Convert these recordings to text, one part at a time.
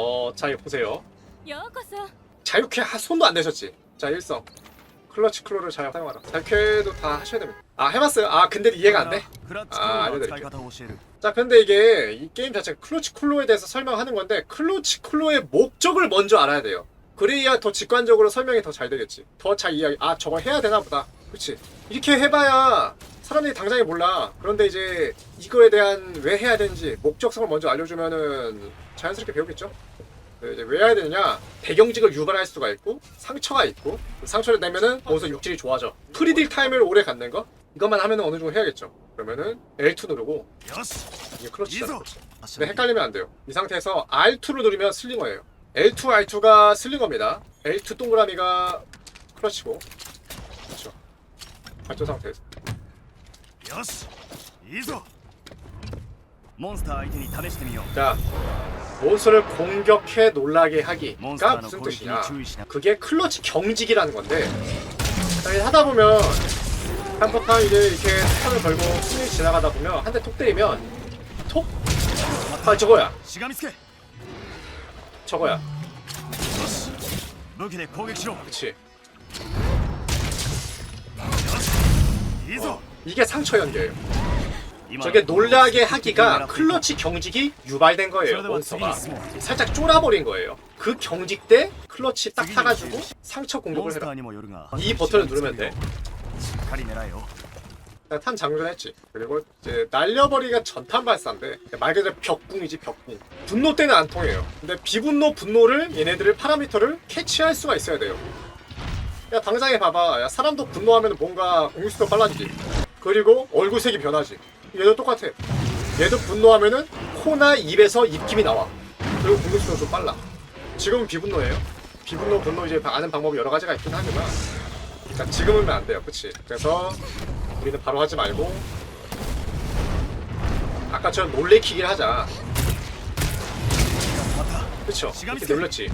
어, 자, 이거 보세요. 자유케 하, 손도 안 내셨지? 자, 일성. 클러치 클로를 잘 사용하라. 자유케도 다 하셔야 됩니다. 아, 해봤어요? 아, 근데 이해가 안 돼? 아, 알려드릴게요. 자, 근데 이게 이 게임 자체가 클러치 클로에 대해서 설명하는 건데, 클러치 클로의 목적을 먼저 알아야 돼요. 그래야 더 직관적으로 설명이 더 잘 되겠지. 더 잘 이해. 아, 저거 해야 되나 보다. 그치. 이렇게 해봐야 사람들이 당장에 몰라. 그런데 이제 이거에 대한 왜 해야 되는지 목적성을 먼저 알려주면은 자연스럽게 배우겠죠? 어, 이제 왜 해야 되느냐? 배경직을 유발할 수가 있고 상처가 있고 상처를 내면은 거기서 육질이 좋아져. 프리딜 타임을 오래 갖는 거? 이것만 하면은 어느 정도 해야겠죠. 그러면은 L2 누르고. 이게 클러치잖아. 근데 헷갈리면 안 돼요. 이 상태에서 R2를 누르면 슬링어예요. L2, R2가 슬링어입니다. L2 동그라미가 클러치고. 그렇죠. 발전 상태에서. 자 몬스터를 공격해 놀라게 하기가 무슨 뜻이냐? 그게 클러치 경직이라는 건데 하다 보면 한 포탄 이제 이렇게 탄을 걸고 스윙 지나가다 보면 한 대 톡 때리면 톡? 아 저거야. 저거야. 그치. 어, 이게 상처 연결. 저게 놀라게 하기가 클러치 경직이 유발된 거예요 몬스터가. 살짝 쫄아버린 거예요. 그 경직 때 클러치 딱 타가지고 상처 공격을 해라. 이 버튼을 누르면 돼탄 장전했지. 그리고 이제 날려버리가 전탄 발사인데 말 그대로 벽궁이지 벽궁. 분노 때는 안 통해요. 근데 비분노 분노를 얘네들을 파라미터를 캐치할 수가 있어야 돼요. 야 당장에 봐봐. 야, 사람도 분노하면 뭔가 공격수도 빨라지지. 그리고 얼굴색이 변하지. 얘도 똑같아. 얘도 분노하면은 코나 입에서 입김이 나와. 그리고 공격수도 좀 빨라. 지금은 비분노예요. 비분노 분노 이제 아는 방법이 여러 가지가 있긴 하지만 그러니까 지금은 안 돼요. 그치? 그래서 우리는 바로 하지 말고 아까처럼 놀래키기를 하자. 그쵸? 이렇게 놀렸지.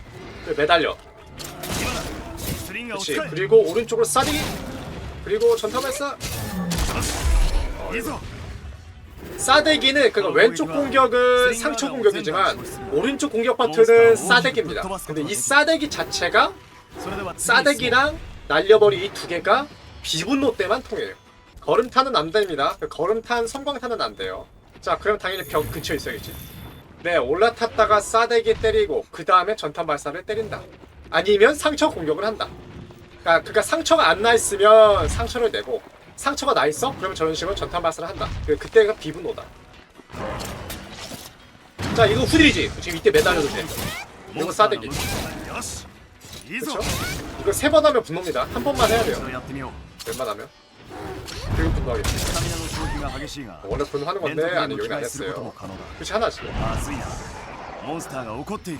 매달려. 그치? 그리고 오른쪽으로 싸리 그리고 전타 발사. 어, 사대기는 그러 왼쪽 공격은 상처 공격이지만 오른쪽 공격 파트는 사대기입니다. 근데 이 사대기 자체가 사대기랑 날려버리 이 두 개가 비분노 때만 통해요. 걸음탄은 안 됩니다. 그 걸음탄, 성광탄은 안 돼요. 자, 그럼 당연히 벽 근처에 있어야겠지. 네, 올라탔다가 사대기 때리고 그 다음에 전탄 발사를 때린다. 아니면 상처 공격을 한다. 그러니까, 그러니까 상처가 안 나 있으면 상처를 내고 상처가 나 있어? 그러면 저런 식으로 전탄 발사를 한다. 그- 그때가 비분노다. 자, 이거 후딜이지. 지금 이때 매달려도 돼. モ 이거 ンスターの 싸대기. 武器よしいいぞ 그쵸? 이거 세 번 하면 분노입니다. 한 번만 해야 一 돼요. 度やってみよう 웬만하면. 그리고 분노하겠지. スタミナの消費が激しいが 원래 분노하는 連 건데 続で 아니 の機 여기는 안 会することも 했어요. 可能だ 그렇지 하나지. まずいなモンスターが怒っている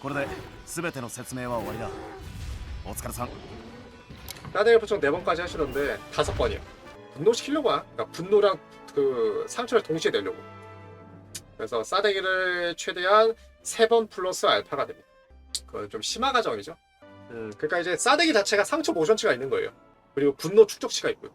これで全ての説明は終わりだお疲れさん 따대기 보통 네 번까지 하시던데 다섯 번이요. 분노시키려고 하. 그러니까 분노랑 그 상처를 동시에 내려고. 그래서 싸대기를 최대한 세 번 플러스 알파가 됩니다. 그건 좀 심화 과정이죠. 음, 그러니까 이제 싸대기 자체가 상처 모션치가 있는 거예요. 그리고 분노 축적치가 있고요.